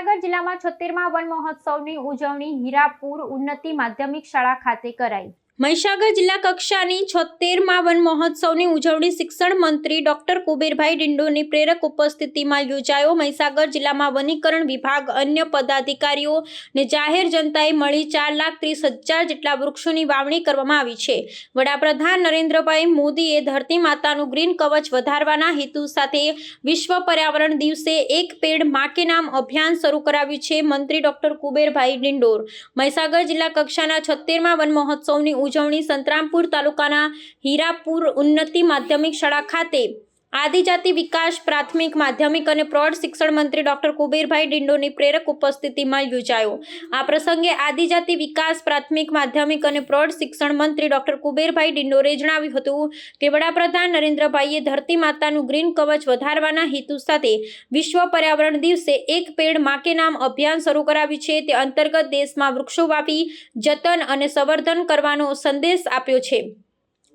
મહીસાગર જિલ્લામાં છોતેરમા વન મહોત્સવની ઉજવણી હીરાપુર ઉન્નતિ માધ્યમિક શાળા ખાતે કરાઈ. મહીસાગર જિલ્લા કક્ષાની છોતેરમાં વન મહોત્સવની ઉજવણી શિક્ષણ મંત્રી ડોક્ટર કુબેરભાઈ ડિંડોની પ્રેરક ઉપસ્થિતિમાં યોજાયો. મહીસાગર જિલ્લામાં વનીકરણ વિભાગ, અન્ય પદાધિકારીઓ ને જાહેર જનતાએ મળી ચાર લાખ ત્રીસ હજાર જેટલા વૃક્ષોની વાવણી કરવામાં આવી છે. વડાપ્રધાન નરેન્દ્રભાઈ મોદીએ ધરતી માતાનું ગ્રીન કવચ વધારવાના હેતુ સાથે વિશ્વ પર્યાવરણ દિવસે એક પેડ માકે નામ અભિયાન શરૂ કરાવ્યું છે મંત્રી ડોક્ટર કુબેરભાઈ ડિંડોર. મહીસાગર જિલ્લા કક્ષાના છોતેરમાં વન મહોત્સવની ઉજવણી સંતરામપુર તાલુકાના હીરાપુર ઉન્નતિ માધ્યમિક શાળા ખાતે આદિજાતિ વિકાસ, પ્રાથમિક, માધ્યમિક અને પ્રૌઢ શિક્ષણ મંત્રી ડોક્ટર કુબેરભાઈ ડિંડોની પ્રેરક ઉપસ્થિતિમાં યોજાયો. આ પ્રસંગે આદિજાતિ વિકાસ, પ્રાથમિક, માધ્યમિક અને પ્રૌઢ શિક્ષણ મંત્રી ડોક્ટર કુબેરભાઈ ડિંડોરે જણાવ્યું હતું કે વડાપ્રધાન નરેન્દ્રભાઈએ ધરતી માતાનું ગ્રીન કવચ વધારવાના હેતુ સાથે વિશ્વ પર્યાવરણ દિવસે એક પેડ માકે નામ અભિયાન શરૂ કરાવ્યું છે. તે અંતર્ગત દેશમાં વૃક્ષો વાવી, જતન અને સંવર્ધન કરવાનો સંદેશ આપ્યો છે.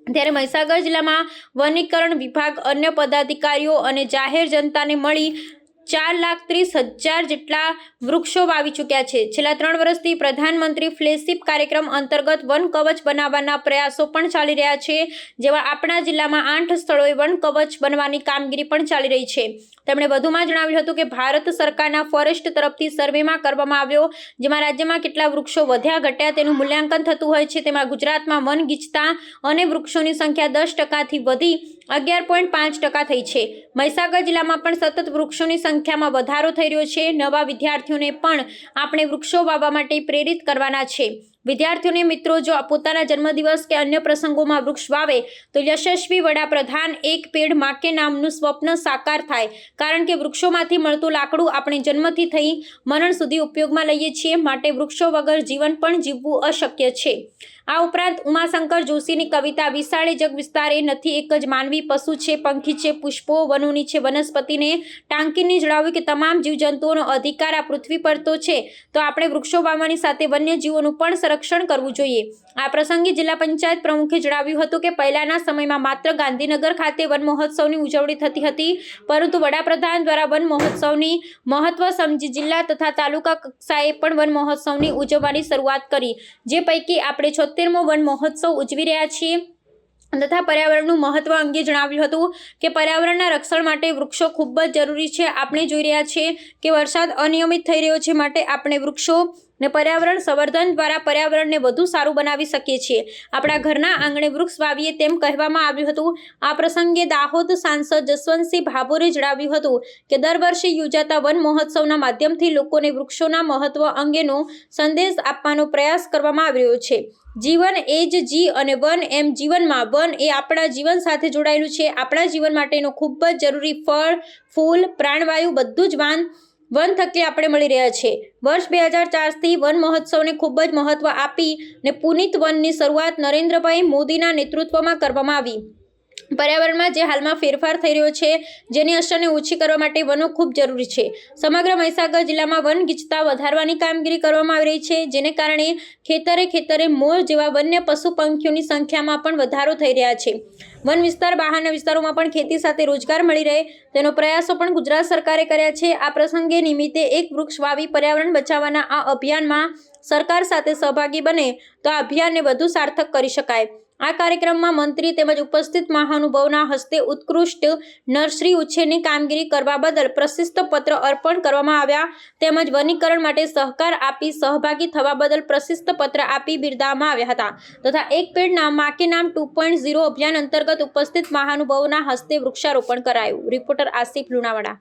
ત્યારે મહીસાગર જિલ્લામાં વનીકરણ વિભાગ અન્ય પદાધિકારીઓ અને જાહેર જનતાને મળી ચાર લાખ ત્રીસ હજાર જેટલા વૃક્ષો વાવી ચૂક્યા છે. છેલ્લા ત્રણ વર્ષથી પ્રધાનમંત્રી ફ્લેશિપ કાર્યક્રમ અંતર્ગત વન કવચ બનાવવાના પ્રયાસો પણ ચાલી રહ્યા છે, જેવા આપણા જિલ્લામાં આઠ સ્થળોએ વન કવચ બનવાની કામગીરી પણ ચાલી રહી છે. તેમણે વધુમાં જણાવ્યું હતું કે ભારત સરકારના ફોરેસ્ટ તરફથી સર્વેમાં કરવામાં આવ્યો, જેમાં રાજ્યમાં કેટલા વૃક્ષો વધ્યા, ઘટ્યા તેનું મૂલ્યાંકન થતું હોય છે. તેમાં ગુજરાતમાં વન ગીચતા અને વૃક્ષોની સંખ્યા દસ ટકાથી વધી અગિયાર પોઈન્ટ પાંચ ટકા થઈ છે. મહીસાગર જિલ્લામાં પણ સતત વૃક્ષોની સંખ્યામાં વધારો થઈ રહ્યો છે. નવા વિદ્યાર્થીઓને પણ આપણે વૃક્ષો વાવવા માટે પ્રેરિત કરવાના છે. વિદ્યાર્થીઓને મિત્રો, જો પોતાના જન્મદિવસ કે અન્ય પ્રસંગોમાં વૃક્ષ વાવે, તો યશસ્વી વડાપ્રધાન એક પેડ માકે નામનું સ્વપ્ન સાકાર થાય. કારણ કે વૃક્ષોમાંથી મળતું લાકડું આપણે જન્મથી થઈ મરણ સુધી ઉપયોગમાં લઈએ છીએ, માટે વૃક્ષો વગર જીવન પણ જીવવું અશક્ય છે. આ ઉપરાંત ઉમાશંકર જોશીની કવિતા વિશાળે જગ વિસ્તારે નથી એક જ માનવી, પશુ છે, પંખી છે, પુષ્પો, વનોની છે, વનસ્પતિને ટાંકીને જણાવ્યું કે તમામ જીવજંતુઓનો અધિકાર આ પૃથ્વી પર તો છે. તો આપણે વૃક્ષો વાવવાની સાથે વન્ય જીવોનું પણ સંરક્ષણ કરવું જોઈએ. આ પ્રસંગે જિલ્લા પંચાયત પ્રમુખે જણાવ્યું હતું કે પહેલાના સમયમાં માત્ર ગાંધીનગર ખાતે વન મહોત્સવની ઉજવણી થતી હતી, પરંતુ વડાપ્રધાન દ્વારા વન મહોત્સવની મહત્વ સમજી જિલ્લા તથા તાલુકા કક્ષાએ પણ વન મહોત્સવની ઉજવવાની શરૂઆત કરી, જે પૈકી આપણે છોતેરમો વન મહોત્સવ ઉજવી રહ્યા છીએ. તથા પર્યાવરણનું મહત્વ અંગે જણાવ્યું હતું કે પર્યાવરણના રક્ષણ માટે વૃક્ષો ખૂબ જ જરૂરી છે. આપણે જોઈ રહ્યા છીએ કે વરસાદ અનિયમિત થઈ રહ્યો છે, માટે આપણે વૃક્ષો ને પર્યાવરણ સંવર્ધન દ્વારા પર્યાવરણને વધુ સારું બનાવી શકીએ છીએ. આપણા ઘરના આંગણે વૃક્ષ વાવીએ તેમ કહેવામાં આવ્યું હતું. આ પ્રસંગે દાહોદ સાંસદ જસવંતસિંહ ભાભોરે જણાવ્યું હતું કે, દર વર્ષે યોજાતા વન મહોત્સવના માધ્યમથી લોકોને વૃક્ષોના મહત્વ અંગેનો સંદેશ આપવાનો પ્રયાસ કરવામાં આવી રહ્યો છે. જીવન એ જ જી અને વન એમ જીવનમાં વન એ આપણા જીવન સાથે જોડાયેલું છે. આપણા જીવન માટેનો ખૂબ જ જરૂરી ફળ, ફૂલ, પ્રાણવાયુ બધું જ વાન વન થકી આપણે મળી રહ્યા છે વર્ષ બે હજાર ચારથી વન મહોત્સવને ખૂબ જ મહત્ત્વ આપી ને પુનિત વનની શરૂઆત નરેન્દ્રભાઈ મોદીના નેતૃત્વમાં કરવામાં આવી. પર્યાવરણમાં જે હાલમાં ફેરફાર થઈ રહ્યો છે, જેની અસરને ઓછી કરવા માટે વનો ખૂબ જરૂરી છે. સમગ્ર મહીસાગર જિલ્લામાં વન ગીચતા વધારવાની કામગીરી કરવામાં આવી રહી છે, જેને કારણે ખેતરે ખેતરે મોર જેવા વન્ય પશુ પંખીઓની સંખ્યામાં પણ વધારો થઈ રહ્યા છે. વન વિસ્તાર બહારના વિસ્તારોમાં પણ ખેતી સાથે રોજગાર મળી રહે, તેનો પ્રયાસો પણ ગુજરાત સરકારે કર્યા છે. આ પ્રસંગે નિમિત્તે એક વૃક્ષ વાવી પર્યાવરણ બચાવવાના આ અભિયાનમાં સરકાર સાથે સહભાગી બને, તો આ અભિયાનને વધુ સાર્થક કરી શકાય. આ કાર્યક્રમમાં મંત્રી તેમજ ઉપસ્થિત મહાનુભાવના હસ્તે ઉત્કૃષ્ટ નર્સરી ઉછેરની કામગીરી કરવા બદલ પ્રશિસ્ત પત્ર અર્પણ કરવામાં આવ્યા. તેમજ વનીકરણ માટે સહકાર આપી સહભાગી થવા બદલ પ્રશિસ્ત પત્ર આપી બિરદાવવામાં આવ્યા હતા. તથા એક પેડ નામ માકે નામ ટુ પોઈન્ટ ઝીરો અભિયાન અંતર્ગત ઉપસ્થિત મહાનુભાવોના હસ્તે વૃક્ષારોપણ કરાયું. રિપોર્ટર આસિફ લુણાવાડા.